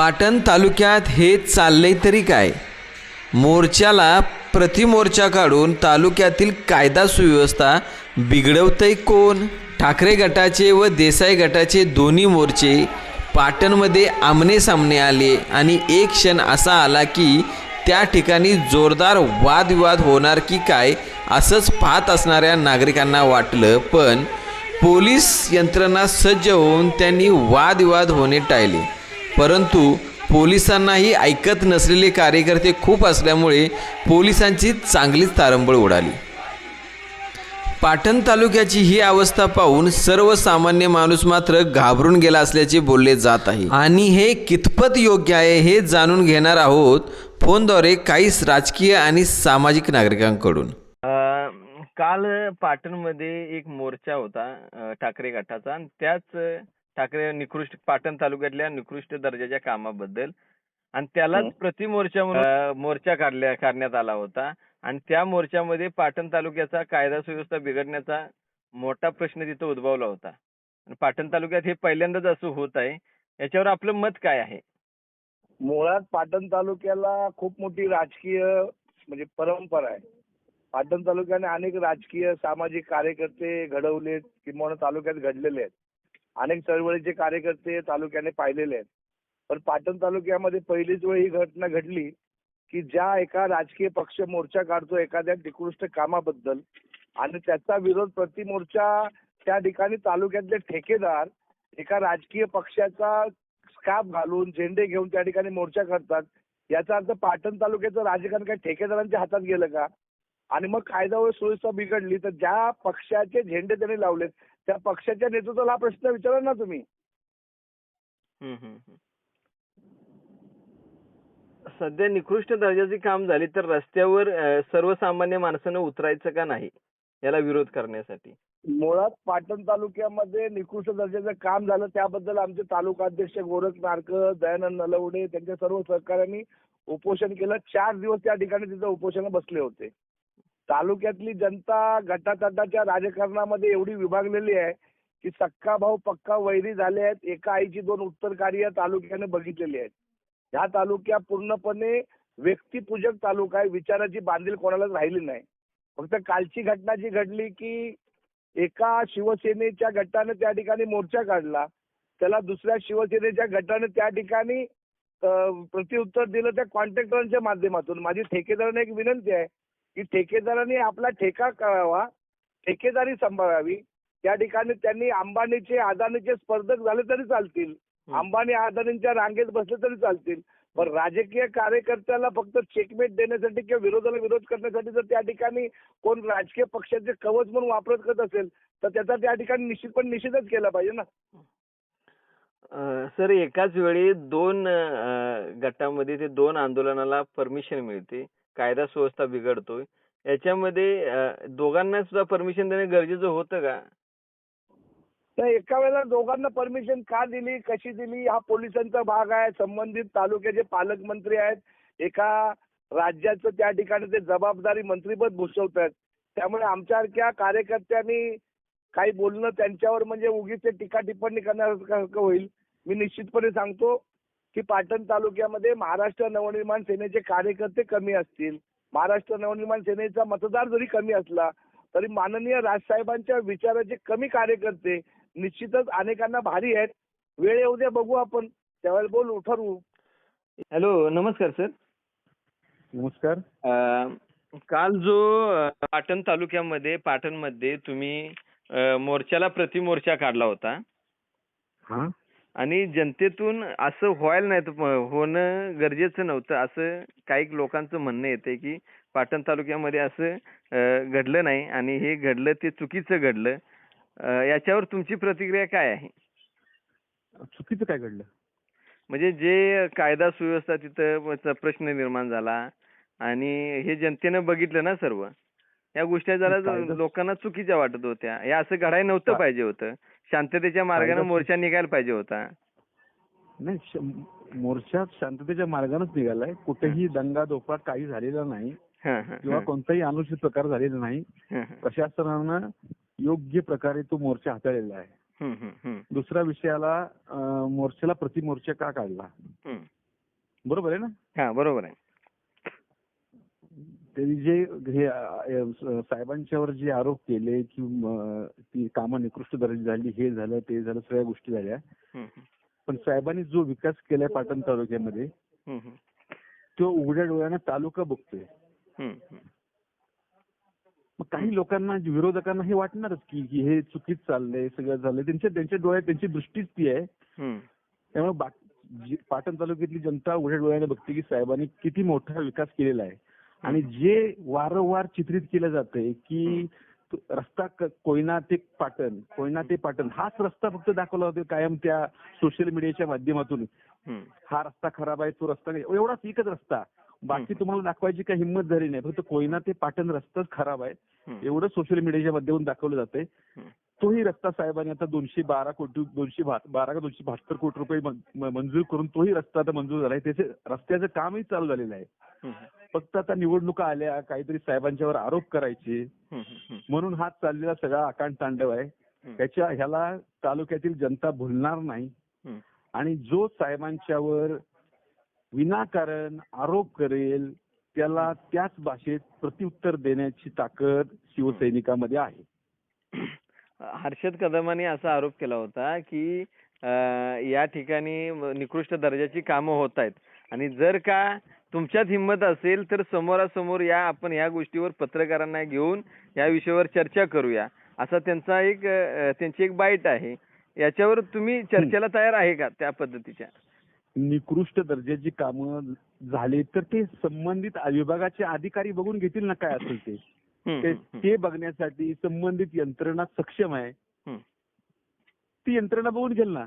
पाटण तालुक्यात हे चाललंय तरी काय? मोर्चाला प्रतिमोर्चा काढून तालुक्यातील कायदा सुव्यवस्था बिघडवतंय कोण? ठाकरे गटाचे व देसाई गटाचे दोन्ही मोर्चे पाटणमध्ये आमने सामने आले आणि एक क्षण असा आला की त्या ठिकाणी जोरदार वादविवाद होणार की काय असंच पाहत असणाऱ्या नागरिकांना वाटलं. पण पोलीस यंत्रणा सज्ज होऊन त्यांनी वादविवाद होणे टाळले. परंतु पोलिसांनाही ऐकत नसलेले कार्यकर्ते खूप असल्यामुळे पोलिसांची चांगलीच तारंबळ उडाली. पाटण तालुक्याची ही अवस्था पाहून सर्वसामान्य माणूस मात्र घाबरून गेला असल्याचे बोलले जात आहे. आणि हे कितपत योग्य आहे हे जाणून घेणार आहोत फोनद्वारे काही राजकीय आणि सामाजिक नागरिकांकडून. काल पाटणमध्ये एक मोर्चा होता ठाकरे गटाचा. आणि त्याच ठाकरे निकृष्ट पाटण तालुक्यातल्या निकृष्ट दर्जाच्या कामाबद्दल. आणि त्यालाच प्रतिमोर्चा मोर्चा काढल्या काढण्यात आला होता. आणि त्या मोर्चामध्ये पाटण तालुक्याचा कायदा सुव्यवस्था बिघडण्याचा मोठा प्रश्न तिथं उद्भवला होता. पाटण तालुक्यात हे पहिल्यांदाच असं होत आहे. याच्यावर आपलं मत काय आहे? मुळात पाटण तालुक्याला खूप मोठी राजकीय म्हणजे परंपरा आहे. पाटण तालुक्याने अनेक राजकीय सामाजिक कार्यकर्ते घडवलेत किंवा तालुक्यात घडलेले आहेत. अनेक चळवळीचे कार्यकर्ते तालुक्याने पाहिलेले आहेत. पण पाटण तालुक्यामध्ये पहिलीच वेळ ही घटना घडली की ज्या एका राजकीय पक्ष मोर्चा काढतो एखाद्या निकृष्ट कामाबद्दल आणि त्याचा विरोध प्रतिमोर्चा त्या ठिकाणी तालुक्यातले ठेकेदार एका राजकीय पक्षाचा स्काप घालून झेंडे घेऊन त्या ठिकाणी मोर्चा करतात याचा अर्थ पाटण तालुक्याचं राजकारण काही ठेकेदारांच्या हातात गेलं का? आणि मग कायदा व सुव्यवस्था बिघडली तर ज्या पक्षाचे झेंडे त्यांनी लावलेत त्या पक्षाच्या नेतृत्वाला हा प्रश्न विचारा ना तुम्ही. सध्या निकृष्ट दर्जाची काम झाली तर रस्त्यावर सर्वसामान्य माणसानं उतरायचं का नाही याला विरोध करण्यासाठी? मुळात पाटण तालुक्यामध्ये निकृष्ट दर्जाचं काम झालं त्याबद्दल आमचे तालुका अध्यक्ष गोरख नारक दयानंद नलवडे त्यांच्या सर्व सहकार्यांनी उपोषण केलं. चार दिवस त्या ठिकाणी तिथं उपोषण बसले होते. तालुक्यातली जनता गटातटाच्या राजकारणामध्ये एवढी विभागलेली आहे की सक्का भाऊ पक्का वैरी झाले आहेत. एका आईची दोन उत्तर कार्य तालुक्याने बघितलेली आहेत. ह्या तालुक्या पूर्णपणे व्यक्तिपूजक तालुका आहे. विचाराची बांधील कोणालाच राहिली नाही. फक्त कालची घटना जी घडली की एका शिवसेनेच्या गटाने त्या ठिकाणी मोर्चा काढला. त्याला दुसऱ्या शिवसेनेच्या गटाने त्या ठिकाणी प्रतिउत्तर प्रत्युत्तर दिलं त्या कॉन्ट्रॅक्टरांच्या माध्यमातून. माझी ठेकेदारांना एक विनंती आहे. की ठेकेदारांनी आपला ठेका कळावा ठेकेदारी सांभाळावी. त्या ठिकाणी त्यांनी अंबानीचे अदानीचे स्पर्धक झाले तरी चालतील. अंबानी अदानींच्या रांगेत बसले तरी चालतील. पण राजकीय कार्यकर्त्याला फक्त चेकमेट देण्यासाठी किंवा विरोधाला विरोध करण्यासाठी जर त्या ठिकाणी कोण राजकीय पक्षाचे कवच म्हणून वापरत करत असेल तर त्याचा त्या ठिकाणी निश्चितपणे निषेधच केला पाहिजे ना. सर एकाच वेळी दोन गटामध्ये ते दोन आंदोलनाला परमिशन मिळते. कायदा सुव्यवस्था बिघडतोय. याच्यामध्ये दोघांना सुद्धा परमिशन देणं गरजेचं होतं का? एका वेळेला दोघांना परमिशन का दिली कशी दिली? हा पोलिसांचा भाग आहे संबंधित तालुक्याचे पालकमंत्री आहेत. एका राज्याचं त्या ठिकाणी ते जबाबदारी मंत्रीपद भूषवत आहेत त्यामुळे आमच्यासारख्या कार्यकर्त्यांनी काही बोलणं त्यांच्यावर म्हणजे उगीच टीका टिप्पणी करण्यासारखं होईल. मी निश्चितपणे सांगतो की पाटण तालुक्यामध्ये महाराष्ट्र नवनिर्माण सेनेचे कार्यकर्ते कमी असतील. महाराष्ट्र नवनिर्माण सेनेचा मतदार जरी कमी असला तरी माननीय राजसाहेबांच्या विचाराचे कमी कार्यकर्ते निश्चितच अनेकांना भारी आहेत. वेळ येऊ द्या बघू आपण. त्यावेळेला बोलू ठरवू हॅलो नमस्कार सर. नमस्कार. अ, काल जो अ, पाटण तालुक्यामध्ये पाटणमध्ये तुम्ही अ, मोर्चाला प्रतिमोर्चा काढला होता. हा. आणि जनतेतून असं व्हायला नाही होणं गरजेचं नव्हतं. असं काही लोकांचं म्हणणं येते की पाटण तालुक्यामध्ये असं घडलं नाही आणि हे घडलं ते चुकीचं घडलं. याच्यावर तुमची प्रतिक्रिया काय आहे? चुकीचं काय घडलं? म्हणजे जे कायदा सुव्यवस्था तिथं प्रश्न निर्माण झाला आणि हे जनतेनं बघितलं ना सर्व या गोष्टी जरा लोकांना चुकीच्या वाटत होत्या. हे असं घडायला नव्हतं पाहिजे होतं. शांततेच्या मार्गाने मोर्चा निघायला पाहिजे होता. नाही मोर्चा शांततेच्या मार्गानेच निघालाय. कुठेही दंगा दोफा काही झालेला नाही. किंवा कोणताही अनुचित प्रकार झालेला नाही. प्रशासनानं योग्य प्रकारे तो मोर्चा हाताळलेला आहे. दुसऱ्या विषयाला मोर्चाला प्रतिमोर्चा का काढला? बरोबर आहे ना? हा बरोबर आहे. त्यांनी जे हे साहेबांच्यावर जे आरोप केले की ती कामं निकृष्ट दर्जाची झाली हे झालं ते झालं सगळ्या गोष्टी झाल्या. पण साहेबांनी जो विकास केलाय पाटण तालुक्यामध्ये तो उघड्या डोळ्यानं तालुका बघतोय. मग काही लोकांना विरोधकांना हे वाटणारच की हे चुकीच चाललंय सगळं झालंय. त्यांच्या त्यांच्या डोळ्यात त्यांची दृष्टीच ती आहे. त्यामुळे पाटण तालुक्यातली जनता उघड्या डोळ्याने बघते की साहेबांनी किती मोठा विकास केलेला आहे. आणि जे वारंवार चित्रित केलं जातंय की रस्ता कोयना ते पाटण कोयना ते पाटण हाच रस्ता फक्त दाखवला होता कायम त्या सोशल मीडियाच्या माध्यमातून. हा रस्ता खराब आहे तो रस्ता नाही एवढाच एकच रस्ता. बाकी तुम्हाला दाखवायची काही हिंमत झाली नाही फक्त कोयना ते पाटण रस्ताच खराब आहे. एवढं सोशल मीडियाच्या माध्यमातून दाखवलं हम्म. तोही रस्ता साहेबांनी आता दोनशे बारा कोटी दोनशे बारा का दोनशे बहात्तर कोटी रुपये मंजूर करून तोही रस्ता आता मंजूर झालाय त्याचे रस्त्याचं कामही चालू झालेलं आहे. फक्त आता निवडणुका आल्या काहीतरी साहेबांच्यावर आरोप करायचे. म्हणून हा चाललेला सगळा आकांड तांडव आहे. त्याच्या ह्याला तालुक्यातील जनता भुलणार नाही. आणि जो साहेबांच्यावर विनाकारण आरोप करेल त्याला त्याच भाषेत प्रत्युत्तर देण्याची ताकद शिवसैनिकामध्ये आहे. हर्षद कदमांनी असा आरोप केला होता की या ठिकाणी निकृष्ट दर्जाची कामं होत आहेत. आणि जर का तुमच्यात हिंमत असेल तर समोरासमोर या आपण या गोष्टीवर पत्रकारांना घेऊन या विषयावर चर्चा करूया. असा त्यांचा एक त्यांची एक बाईट आहे. याच्यावर तुम्ही चर्चेला तयार आहे का त्या पद्धतीच्या? निकृष्ट दर्जाची कामं झाली तर ते संबंधित विभागाचे अधिकारी बघून घेतील ना काय असेल ते. ते- बघण्यासाठी संबंधित यंत्रणा सक्षम आहे. ती यंत्रणा बघून घेईल ना.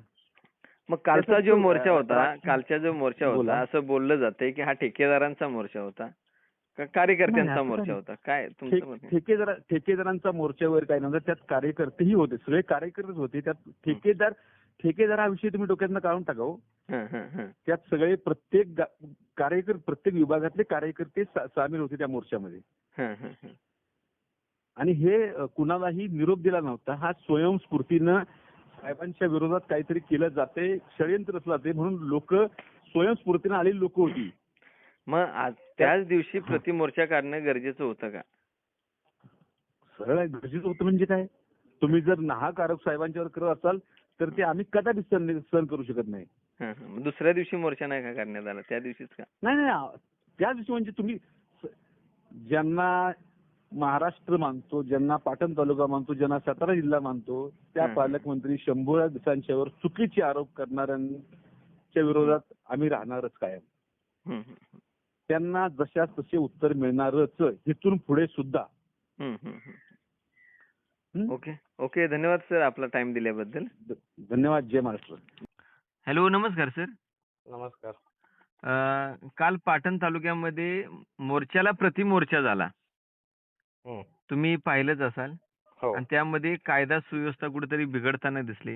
मग कालचा जो मोर्चा होता कालचा जो मोर्चा होता. असं बोललं जातंय की हा ठेकेदारांचा मोर्चा होता. का कार्यकर्त्यांचा मोर्चा होता? काय? ठेकेदार ठेकेदारांचा मोर्चावर काय नव्हतं त्यात कार्यकर्तेही होते सगळे कार्यकर्तेच होते. त्यात ठेकेदार ठेकेदाराविषयी तुम्ही डोक्यातनं काढून टाकाव हं. त्यात सगळे प्रत्येक कार्यकर प्रत्येक विभागातले कार्यकर्ते सामील होते त्या मोर्चामध्ये. आणि हे कुणालाही निरोप दिला नव्हता. हा स्वयंस्फूर्तीनं साहेबांच्या विरोधात काहीतरी केलं जाते षडयंत्र जाते म्हणून लोक स्वयंस्फूर्तीनं आलेली लोक होती. मग आज त्याच दिवशी प्रतिमोर्चा काढणं गरजेचं होतं का? सरळ गरजेचं होतं म्हणजे काय? तुम्ही जर नाहक आरोप साहेबांच्यावर करत असाल तर ते आम्ही कदापि सहन सहन करू शकत नाही दुसऱ्या दिवशी मोर्चा नाही का काढण्यात आला त्या दिवशीच का नाही नाही त्या दिवशी म्हणजे तुम्ही ज्यांना महाराष्ट्र मानतो ज्यांना पाटण तालुका मानतो ज्यांना सातारा जिल्हा मानतो त्या. पालकमंत्री शंभूराज दिसांच्यावर चुकीचे आरोप करणाऱ्यांच्या विरोधात आम्ही राहणारच कायम. त्यांना जशा तसे उत्तर मिळणारच इथून पुढे सुद्धा? ओके. ओके धन्यवाद सर आपला टाइम दिल्याबद्दल. धन्यवाद जय महाराष्ट्र. हॅलो नमस्कार सर. नमस्कार. अं, काल पाटण तालुक्यामध्ये मोर्चाला प्रतिमोर्चा झाला. हं. तुम्ही पाहिलंच असाल. हो. आणि त्यामध्ये कायदा सुव्यवस्था कुठेतरी बिघडताना दिसली.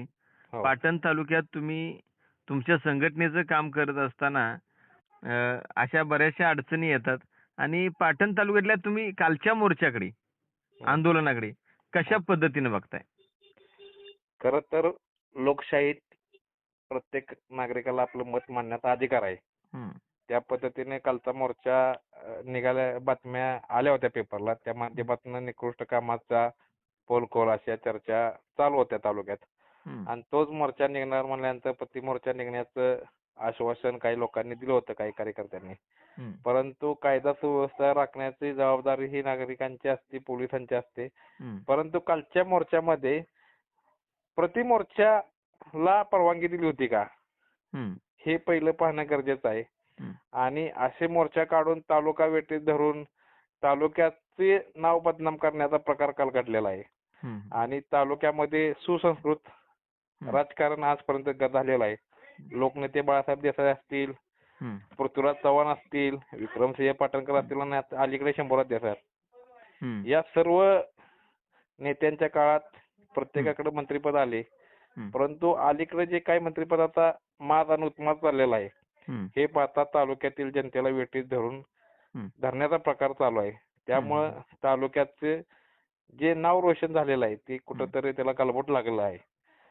हो. पाटण तालुक्यात तुम्ही तुमच्या संघटनेचं काम करत असताना अं, अशा बऱ्याचशा अडचणी येतात. आणि पाटण तालुक्यातल्या तुम्ही कालच्या मोर्चाकडे आंदोलनाकडे कशा पद्धतीने बघताय? खर तर लोकशाहीत प्रत्येक नागरिकाला आपलं मत मांडण्याचा अधिकार आहे. त्या पद्धतीने कालचा मोर्चा निघाल्या बातम्या आल्या होत्या पेपरला. त्या माध्यमातून निकृष्ट कामाचा पोलकोल अशा चर्चा चालू होत्या तालुक्यात. आणि तोच मोर्चा निघणार म्हणल्यानंतर प्रतिमोर्चा निघण्याचं आश्वासन काही लोकांनी दिलं होतं काही कार्यकर्त्यांनी. परंतु कायदा सुव्यवस्था राखण्याची जबाबदारी ही नागरिकांची असते पोलिसांची असते. परंतु कालच्या मोर्चामध्ये प्रतिमोर्चाला परवानगी दिली होती का? हं, पहिलं पाहणं गरजेचं आहे. आणि असे मोर्चा काढून तालुका वेटीत धरून तालुक्याचे नाव बदनाम करण्याचा प्रकार काल घडलेला आहे. आणि तालुक्यामध्ये सुसंस्कृत. राजकारण आजपर्यंत झालेलं आहे. लोकनेते बाळासाहेब देसाई असतील पृथ्वीराज चव्हाण असतील विक्रमसिंह पाटणकर असतील आणि अलीकडे शंभूराज देसाई हं, या सर्व नेत्यांच्या काळात प्रत्येकाकडे मंत्रिपद आले. परंतु अलीकडे जे काही मंत्रिपद आता माज आणि उत्माद चाललेला आहे हं, पाहता तालुक्यातील जनतेला वेठीत धरून. धरण्याचा प्रकार चालू आहे. त्यामुळं तालुक्याचे जे नाव रोशन झालेलं आहे ते कुठंतरी त्याला गालबोट लागलेलं आहे.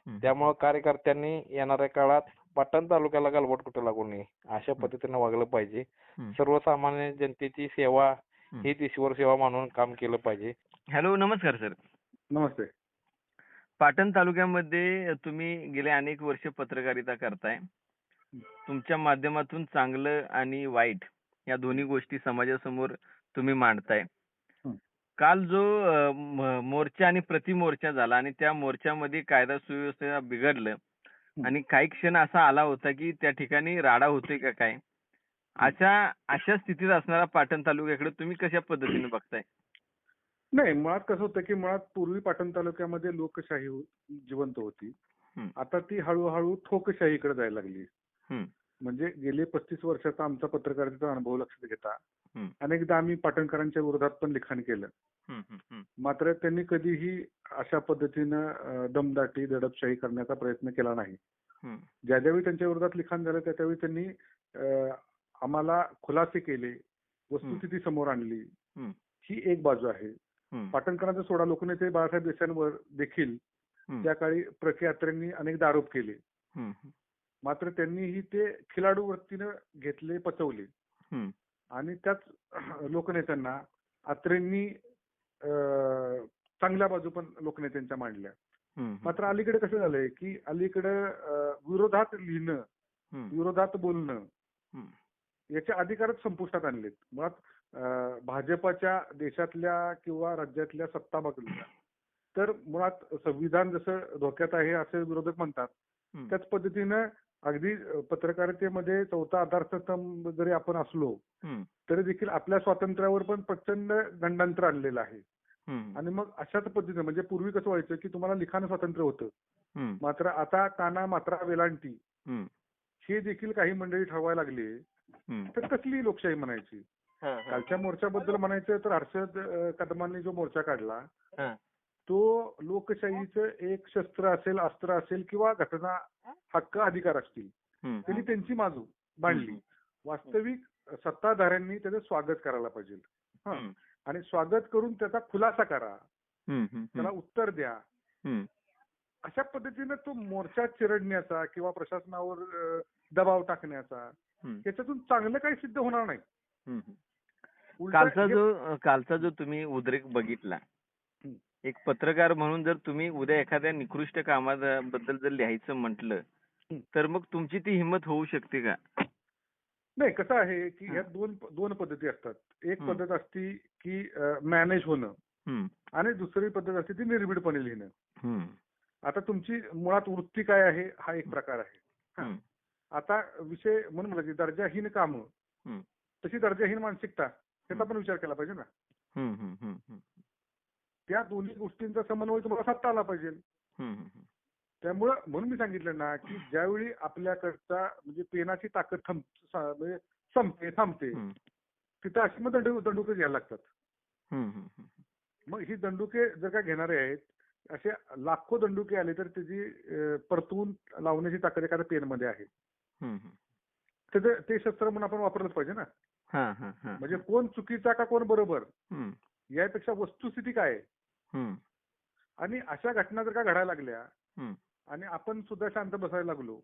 त्यामुळं कार्यकर्त्यांनी येणाऱ्या काळात पाटण तालुक्याला गालबोट कुठं लागू नये अशा पद्धतीने वागलं पाहिजे. सर्वसामान्य जनतेची सेवा. हीच ईश्वर सेवा म्हणून काम केलं पाहिजे. हॅलो नमस्कार सर. नमस्ते. पाटण तालुक्यामध्ये तुम्ही गेले अनेक वर्ष पत्रकारिता करताय. तुमच्या माध्यमातून चांगलं आणि वाईट या दोन्ही गोष्टी समाजासमोर तुम्ही मांडताय. हं. काल जो मोर्चा आणि प्रतिमोर्चा झाला आणि त्या मोर्चामध्ये कायदा सुव्यवस्था बिघडलं आणि काही क्षण असा आला होता की त्या ठिकाणी राडा होतोय का काय? अशा अशा स्थितीत असणारा पाटण तालुक्याकडे तुम्ही कशा पद्धतीने बघताय? नाही मुळात कसं होतं की मुळात पूर्वी पाटण तालुक्यामध्ये लोकशाही हो- जिवंत होती. आता ती हळूहळू ठोकशाहीकडे जायला लागली. म्हणजे गेले पस्तीस वर्षाचा आमचा पत्रकारितेचा अनुभव लक्षात घेता. अनेकदा आम्ही पाटणकरांच्या विरोधात पण लिखाण केलं. मात्र त्यांनी कधीही अशा पद्धतीनं दमदाटी दडपशाही करण्याचा प्रयत्न केला नाही हं. ज्या ज्यावेळी त्यांच्या विरोधात लिखाण झालं त्या त्यावेळी त्यांनी आम्हाला खुलासे केले वस्तुस्थिती समोर आणली हं. एक बाजू आहे. पाटणकरांचा सोडा लोकनेते बाळासाहेब देसाईंवर देखील. त्या काळी प्रख्यात्र्यांनी अनेकदा आरोप केले. मात्र त्यांनीही ते खिलाडू वृत्तीनं घेतले पचवले. आणि त्याच लोकनेत्यांना अत्रेंनी चांगल्या बाजू पण लोकनेत्यांच्या मांडल्या हं. मात्र अलीकडे कसं झालंय की अलीकडे विरोधात लिहिणं. विरोधात बोलणं हं. याचे अधिकारच संपुष्टात आणलेत मुळात भाजपाच्या देशातल्या किंवा राज्यातल्या सत्ता बघल्या तर मुळात संविधान जसं धोक्यात आहे असे विरोधक म्हणतात. त्याच पद्धतीनं अगदी पत्रकारितेमध्ये चौथा आधारस्तंभ जरी आपण असलो. तरी देखील आपल्या स्वातंत्र्यावर पण प्रचंड गंडांतर आणलेलं आहे. आणि मग अशाच पद्धतीनं म्हणजे पूर्वी कसं व्हायचं की तुम्हाला लिखाण स्वातंत्र्य होतं. मात्र आता काना मात्रा वेलांटी हं. देखील काही मंडळी ठरवायला लागली हं. तर कसली लोकशाही म्हणायची. कालच्या मोर्चाबद्दल म्हणायचं तर हर्षद कदमांनी जो मोर्चा काढला. तो लोकशाहीचं एक शस्त्र असेल अस्त्र असेल किंवा घटना हक्क अधिकार असतील. त्यांनी त्यांची बाजू मांडली वास्तविक सत्ताधाऱ्यांनी त्याचं स्वागत करायला पाहिजे. आणि स्वागत करून त्याचा खुलासा करा. त्याला उत्तर द्या. अशा पद्धतीनं तो मोर्चा चिरडण्याचा किंवा प्रशासनावर दबाव टाकण्याचा हं. याच्यातून चांगलं काही सिद्ध होणार नाही कालचा जो कालचा जो तुम्ही उद्रेक बघितला. एक पत्रकार म्हणून जर तुम्ही उद्या एखाद्या निकृष्ट कामाबद्दल जर लिहायचं म्हटलं. तर मग तुमची ती हिंमत होऊ शकते का नाही कसं आहे की हं. ह्यात दोन दोन पद्धती असतात एक. पद्धत असती की मॅनेज होणं. आणि दुसरी पद्धत असते ती निर्भीडपणे लिहिणं. आता तुमची मुळात वृत्ती काय आहे हा एक प्रकार आहे. आता विषय म्हणून म्हणलं की दर्जाहीन कामं. तशी दर्जाहीन मानसिकता त्याचा पण विचार केला पाहिजे ना. त्या दोन्ही गोष्टींचा समन्वय तुम्हाला साधता आला पाहिजे. त्यामुळं म्हणून मी सांगितलं ना की ज्यावेळी आपल्याकडचा म्हणजे पेनाची ताकद थंब सा- म्हणजे संपते थांबते. तिथं अशी मग दंडू दंडुके घ्यायला लागतात. मग ही दंडुके जर का घेणारे आहेत असे लाखो दंडुके आले तर त्याची परतून लावण्याची ताकद एखाद्या पेनमध्ये आहे. तर ते- शस्त्र म्हणून आपण वापरलंच पाहिजे ना. म्हणजे कोण चुकीचा का कोण बरोबर हं. यापेक्षा वस्तुस्थिती काय आहे. आणि अशा घटना जर का घडायला लागल्या. आणि आपण सुद्धा शांत बसायला लागलो.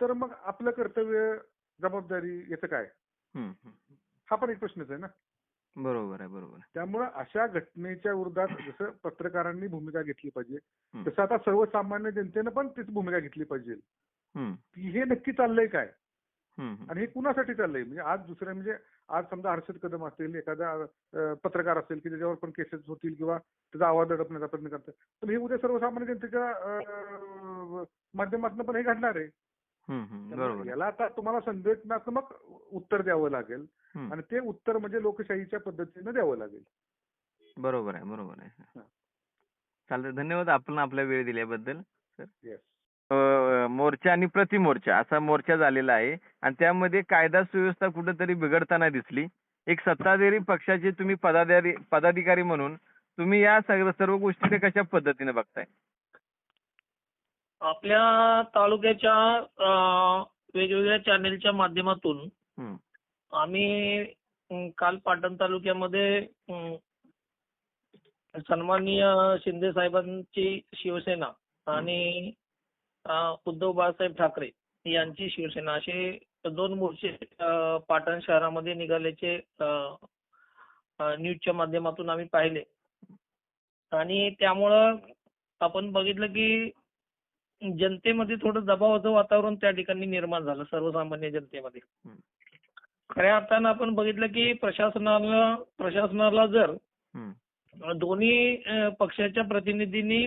तर मग आपलं कर्तव्य जबाबदारी याचं काय हं. पण एक प्रश्नच आहे ना बरोबर आहे बरोबर त्यामुळं अशा घटनेच्या विरोधात जसं पत्रकारांनी भूमिका घेतली पाहिजे. तसं आता सर्वसामान्य जनतेनं पण तीच भूमिका घेतली पाहिजे हं. की हे नक्की चाललंय काय. आणि हे कुणासाठी चाललंय म्हणजे आज दुसऱ्या म्हणजे आज समजा हर्षद कदम असतील एखादा पत्रकार असेल की त्याच्यावर पण केसेस होतील किंवा त्याचा आवाज दडपण्याचा प्रयत्न करतात पण हे उद्या सर्वसामान्य जनतेच्या माध्यमातून पण हे घडणार आहे. याला आता तुम्हाला संघटनात्मक उत्तर द्यावं लागेल. आणि ते उत्तर म्हणजे लोकशाहीच्या पद्धतीनं द्यावं लागेल बरोबर आहे बरोबर आहे. चालतंय धन्यवाद आपण आपला वेळ दिल्याबद्दल येस अ, मोर्चा आणि प्रतिमोर्चा असा मोर्चा झालेला आहे. आणि त्यामध्ये कायदा सुव्यवस्था कुठेतरी बिघडताना दिसली. एक सत्ताधारी पक्षाचे तुम्ही पदाधिकारी पदाधिकारी म्हणून तुम्ही या सगळ्या सर्व गोष्टी कशा पद्धतीने बघताय? आपल्या तालुक्याच्या वेगवेगळ्या चॅनेलच्या माध्यमातून. आम्ही काल पाटण तालुक्यामध्ये सन्माननीय शिंदे साहेबांची शिवसेना आणि उद्धव बाळासाहेब ठाकरे यांची शिवसेना असे दोन मोर्चे पाटण शहरामध्ये निघाल्याचे न्यूजच्या माध्यमातून आम्ही पाहिले आणि त्यामुळं आपण बघितलं की जनतेमध्ये थोडं दबावाचं वातावरण त्या ठिकाणी निर्माण झालं सर्वसामान्य जनतेमध्ये. खऱ्या अर्थानं आपण बघितलं की प्रशासनाला प्रशासनाला जर. दोन्ही पक्षाच्या प्रतिनिधींनी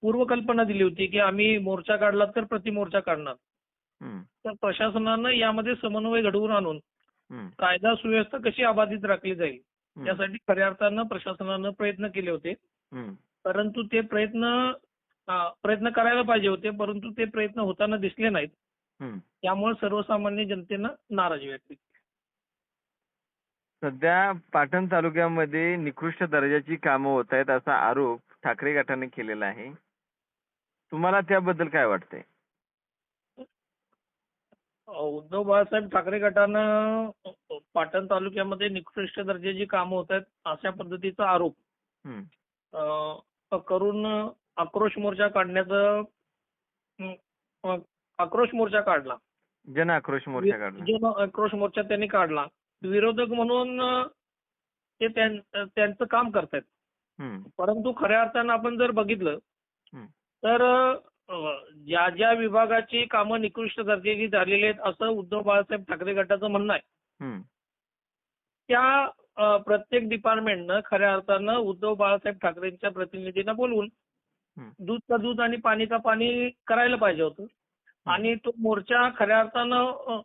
पूर्वकल्पना दिली होती की आम्ही मोर्चा काढला तर प्रतिमोर्चा काढणार. तर प्रशासनानं यामध्ये समन्वय घडवून आणून. कायदा सुव्यवस्था कशी अबाधित राखली जाईल हं. यासाठी खऱ्या अर्थानं प्रशासनानं प्रयत्न केले होते. परंतु ते प्रयत्न प्रयत्न करायला पाहिजे होते परंतु ते प्रयत्न होताना दिसले नाहीत हं. त्यामुळे सर्वसामान्य जनतेनं नाराजी व्यक्त केली सध्या पाटण तालुक्यामध्ये निकृष्ट दर्जाची कामं होत आहेत असा आरोप ठाकरे गटाने केलेला आहे. तुम्हाला त्याबद्दल काय वाटतंय? उद्धव बाळासाहेब ठाकरे गटानं पाटण तालुक्यामध्ये निकृष्ट दर्जाची कामं होत आहेत अशा पद्धतीचा आरोप. करून आक्रोश मोर्चा काढण्याचं आक्रोश मोर्चा काढला. जन आक्रोश मोर्चा काढला. जो आक्रोश मोर्चा त्यांनी काढला. विरोधक म्हणून ते त्यां- त्यांचं काम करतायत. परंतु खऱ्या अर्थानं आपण जर बघितलं. तर ज्या ज्या विभागाची कामं निकृष्ट दर्जाची झालेली आहेत असं उद्धव बाळासाहेब ठाकरे गटाचं म्हणणं आहे हं. त्या प्रत्येक डिपार्टमेंटनं खऱ्या अर्थानं उद्धव बाळासाहेब ठाकरेंच्या प्रतिनिधींना बोलवून हं. दूधचा दूध आणि पाणीचा पाणी करायला पाहिजे होतं आणि तो मोर्चा खऱ्या अर्थानं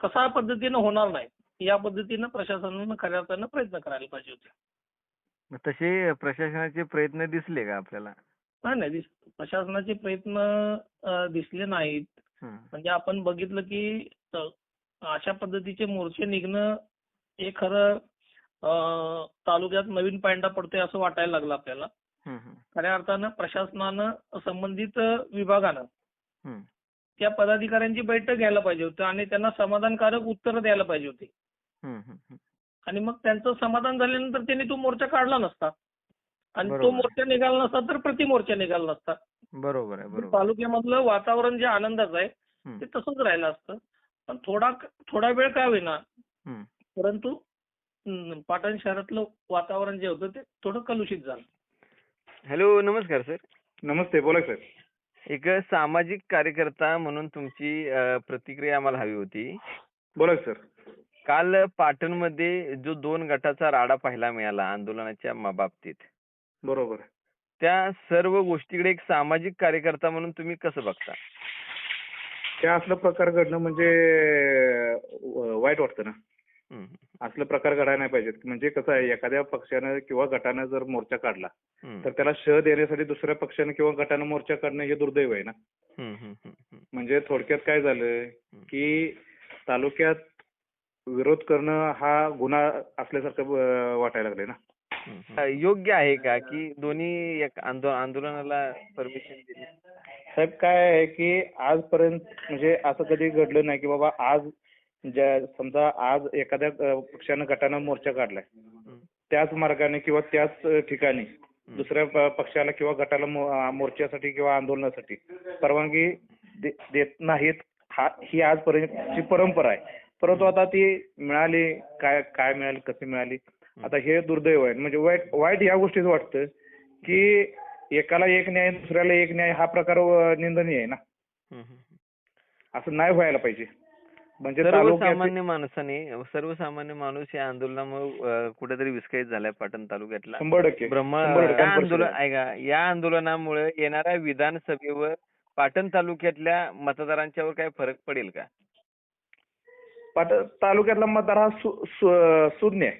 कसा पद्धतीनं होणार नाही या पद्धतीनं प्रशासनानं खऱ्या अर्थानं प्रयत्न करायला पाहिजे होते मग तसे प्रशासनाचे प्रयत्न दिसले का आपल्याला नाही नाही दिस- प्रशासनाचे प्रयत्न अं, दिसले नाहीत हं. म्हणजे आपण बघितलं की अ, अशा पद्धतीचे मोर्चे निघणं हे खरं अ, तालुक्यात नवीन पायंडा पडतोय असं वाटायला लागलं आपल्याला हं, हं. खऱ्या अर्थानं प्रशासनानं संबंधित विभागानं हं. त्या पदाधिकाऱ्यांची बैठक घ्यायला पाहिजे होती आणि त्यांना समाधानकारक उत्तर द्यायला पाहिजे होती हं, हं, हं. आणि मग त्यांचं समाधान झाल्यानंतर त्यांनी तो मोर्चा काढला नसता. आणि तो. मोर्चा निघाला नसता तर प्रतिमोर्चा निघाला नसता. बरोबर आहे बरोबर. तालुक्यामधलं वातावरण जे आनंदाचं आहे. ते तसंच राहिलं असतं. पण थोडा थोडा वेळ का होईना. परंतु पाटण शहरातलं वातावरण जे होतं ते थोडं कलुषित झालं. हॅलो नमस्कार सर. नमस्ते बोला सर. एक सामाजिक कार्यकर्ता म्हणून तुमची प्रतिक्रिया आम्हाला हवी होती. बोला सर. काल पाटणमध्ये जो दोन गटाचा राडा पाहायला मिळाला आंदोलनाच्या बाबतीत बरोबर. त्या सर्व गोष्टीकडे एक सामाजिक कार्यकर्ता म्हणून तुम्ही कसं बघता? त्या असलं प्रकार घडणं म्हणजे वाईट वाटतं ना. असलं प्रकार घडायला नाही पाहिजेत. म्हणजे कसं आहे एखाद्या पक्षानं किंवा गटानं जर मोर्चा काढला तर त्याला श देण्यासाठी दुसऱ्या पक्षानं किंवा गटानं मोर्चा काढणं हे दुर्दैव आहे ना. म्हणजे थोडक्यात काय झालं की तालुक्यात विरोध करणं हा गुन्हा असल्यासारखं वाटायला लागले ना. योग्य आहे का की दोन्ही एक आंदो आंदोलनाला परमिशन दिली? साहेब काय आहे की आजपर्यंत म्हणजे असं कधी घडलं नाही की बाबा आज ज्या समजा आज एखाद्या अं, पक्षानं गटानं मोर्चा काढलाय. त्याच मार्गाने किंवा त्याच अं, ठिकाणी दुसऱ्या प- पक्षाला किंवा गटाला मो- अं, मोर्चासाठी किंवा आंदोलनासाठी परवानगी दे- देत नाहीत. हा ही आजपर्यंतची परंपरा आहे. परंतु आता ती मिळाली काय काय मिळाली कशी मिळाली? आता हे दुर्दैव आहे. म्हणजे वाईट वाईट या गोष्टीच वाटतं की एकाला एक न्याय दुसऱ्याला एक न्याय हा प्रकार निंदनीय आहे ना. असं नाही व्हायला पाहिजे. म्हणजे सर्वसामान्य माणसाने सर्वसामान्य माणूस या आंदोलनामुळे कुठेतरी विस्कळीत झालाय पाटण तालुक्यातला. आंदोलन. ऐका या आंदोलनामुळे येणाऱ्या विधानसभेवर पाटण तालुक्यातल्या मतदारांच्यावर काय फरक पडेल का? पाट तालुक्यातला मतदार हा सु- सु- शून्य आहे.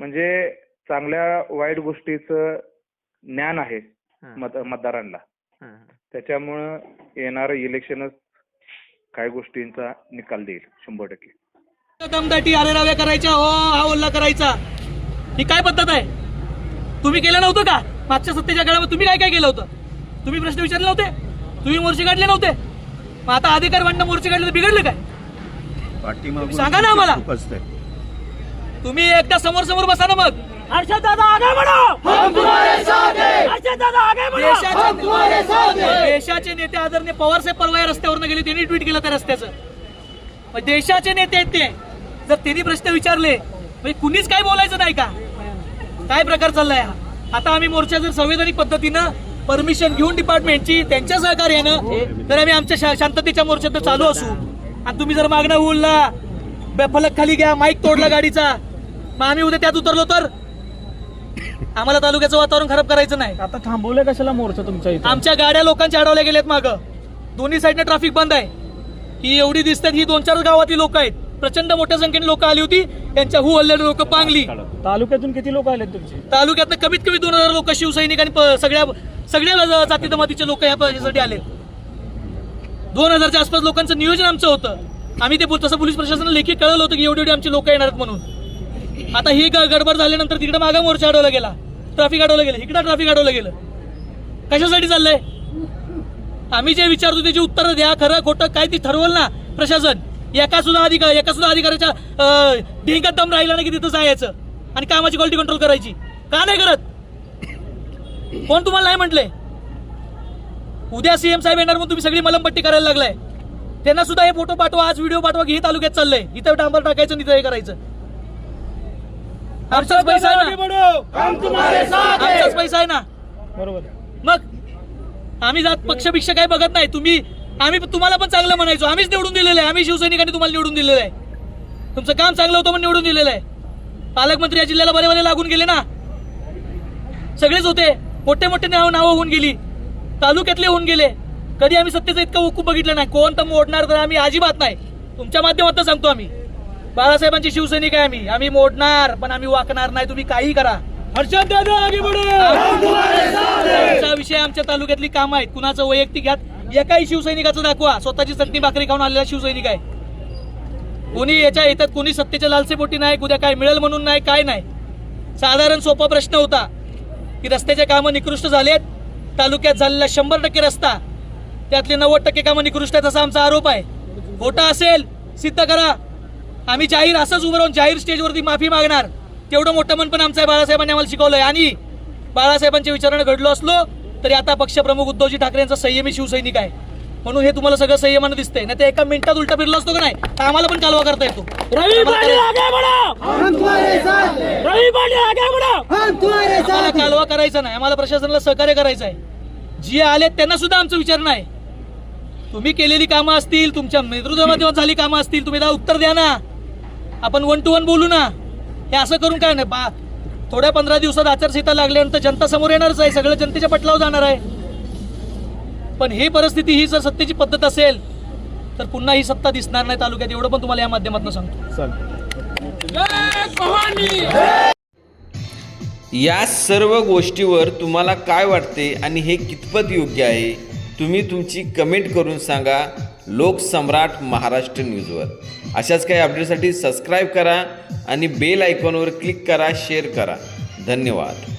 म्हणजे चांगल्या वाईट गोष्टीचं ज्ञान आहे मत मतदारांना. त्याच्यामुळं येणारं इलेक्शनच काही गोष्टींचा निकाल देईल शंभर टक्के. दमदाटी आरेराव्या करायच्या हो हा ओल्ला करायचा. ही काय पद्धत आहे? तुम्ही केलं नव्हतं का? मागच्या सत्तेच्या काळामध्ये तुम्ही काय काय केलं होतं? तुम्ही प्रश्न विचारले नव्हते? तुम्ही मोर्चे काढले नव्हते? मग आता अधिकार मांडणं मोर्चे काढले तर बिघडलं काय? पाठीमागून सांगा ना आम्हाला. खूप असतंय. तुम्ही एकदा समोर समोर बसा ना मग. हर्षद दादा आगे बढ़ो! हम तुम्हारे साथ हैं हर्षद दादा आगे बढ़ो! हम तुम्हारे साथ हैं देशाचे नेते आदरणीय पवार साहेब परवा या रस्त्यावरनं गेले त्यांनी ट्विट केलं त्या रस्त्याचं. मग देशाचे नेते आहेत ते. जर त्यांनी प्रश्न विचारले म्हणजे कुणीच काय बोलायचं नाही का? काय प्रकार चाललाय हा? आता आम्ही मोर्चा जर संवैधानिक पद्धतीनं परमिशन घेऊन डिपार्टमेंटची त्यांच्या सहकार्यानं तर आम्ही आमच्या शा- शांततेच्या मोर्चात चालू असू. आणि तुम्ही जर मागणं उलला फलक खाली घ्या माईक तोडला गाडीचा. मग आम्ही उद्या त्यात उतरलो तर? आम्हाला तालुक्याचं वातावरण खराब करायचं नाही. आता थांबवलंय कशाला मोर्चा तुमच्या इथे? आमच्या गाड्या लोकांच्या अडवल्या गेल्यात मागं. दोन्ही साईडने ट्रॅफिक बंद आहे. ही एवढी दिसतात ही दोन चार गावातली लोक आहेत. प्रचंड मोठ्या संख्येने लोक आली होती. त्यांच्या हु हल्लेली लोक पांगली. तालुक्यातून किती लोक आलेत तुमचे? तालुक्यातनं कमीत कमी दोन हजार लोक शिवसैनिक आणि प- सगळ्या सगळ्या जाती जमातीचे लोक यासाठी आले दोन हजारच्या आसपास लोकांचं नियोजन आमचं होतं. आम्ही ते तसं पोलीस प्रशासनाला लेखी कळवलं होतं की एवढी एवढी आमची लोक येणार म्हणून. आता ही ग- गडबड झाल्यानंतर तिकडे मागा मोर्चा अडवला गेला. ट्रॅफिक अडवलं गेलं. इकडं ट्रॅफिक अडवलं गेलं. कशासाठी चाललंय? आम्ही जे विचारतो त्याची उत्तरं द्या खरं खोटं काय ती ठरवल ना प्रशासन. एका सुद्धा अधिकार एका सुद्धा अधिकाऱ्याच्या अं, दम राहिला नाही की तिथं जायचं. आणि कामाची क्वालिटी कंट्रोल करायची. का नाही करत? कोण तुम्हाला नाही म्हटलंय? उद्या सीएम साहेब येणार म्हणून तुम्ही सगळी मलमपट्टी करायला लागलाय. त्यांना सुद्धा हे फोटो पाठवा आज व्हिडिओ पाठवा की हे तालुक्यात चाललंय. इथं डांबर टाकायचं इथं हे करायचं. आमचाच पैसा आहे ना? आमचाच पैसा आहे ना? बरोबर मग आम्ही जात पक्ष भिक्ष काय बघत नाही. तुम्ही आम्ही तुम्हाला पण चांगलं म्हणायचो. आम्हीच निवडून दिलेलं आहे. आम्ही शिवसैनिकांनी तुम्हाला निवडून दिलेलं आहे. तुमचं काम चांगलं होतं पण निवडून दिलेलं आहे. पालकमंत्री या जिल्ह्याला बरे बरे लागून गेले ना? सगळेच होते. मोठे मोठे नाव नावं होऊन गेली. तालुक्यातले होऊन गेले. कधी आम्ही सत्तेचं इतकं वकूफ बघितलं नाही. कोण तर मोडणार तर आम्ही अजिबात नाही. तुमच्या माध्यमातून सांगतो आम्ही. बाळासाहेबांचे शिवसैनिक आहे आम्ही. आम्ही मोडणार पण आम्ही वाकणार नाही. तुम्ही काही करा. हर्षद दादा आगे विषय आमच्या तालुक्यातली काम आहेत. कुणाचं वैयक्तिक घ्यात एकाही शिवसैनिकाचं दाखवा. स्वतःची चटणी भाकरी खाऊन आलेला शिवसैनिक आहे. कोणी याच्या येतात कोणी सत्तेच्या लालसेपोटी नाही. उद्या काय मिळेल म्हणून नाही काय नाही. साधारण सोपा प्रश्न होता की रस्त्याचे कामं निकृष्ट झालेत. तालुक्यात झालेला शंभर टक्के रस्ता. त्यातले नव्वद टक्के कामं निकृष्ट आहेत असा आमचा आरोप आहे. खोटा असेल सिद्ध करा. आम्ही जाहीर असंच उभं राहून जाहीर स्टेजवरती माफी मागणार. तेवढं मोठं मन पण आमचं आहे बाळासाहेबांनी आम्हाला शिकवलंय. आणि बाळासाहेबांच्या विचारानं घडलो असलो तरी आता पक्षप्रमुख उद्धवजी ठाकरे यांचा संयमी शिवसैनिक आहे. म्हणून हे तुम्हाला सगळं संयमानं दिसतंय. नाही तर एका मिनिटात उलटा फिरला असतो का नाही? तर आम्हाला पण कालवा करता येतो. रवी आम्हाला कालवा करायचा नाही. आम्हाला प्रशासनाला सहकार्य करायचं आहे. जे आले त्यांना सुद्धा आमचं विचार नाही तुम्ही केलेली कामं असतील तुमच्या नेतृत्वामध्ये झाली कामं असतील तुम्ही त्याला उत्तर द्या ना. आपण वन टू वन बोलू ना. हे असं करून काय नाही. बा थोड्या पंधरा दिवसात आचारसंहिता लागल्यानंतर जनता समोर येणारच आहे. सगळं जनतेच्या पटलावर जाणार आहे. पण ही परिस्थिती ही जर सत्तेची पद्धत असेल तर पुन्हा ही सत्ता दिसणार नाही तालुक्यात. एवढं पण तुम्हाला या माध्यमातून सांगतो. या सर्व गोष्टीवर तुम्हाला काय वाटते आणि हे कितपत योग्य आहे तुम्ही तुमची कमेंट करून सांगा लोकसम्राट महाराष्ट्र न्यूजवर अशाच काही अपडेटसाठी सबस्क्राईब करा आणि बेल आयकॉनवर क्लिक करा शेअर करा. धन्यवाद.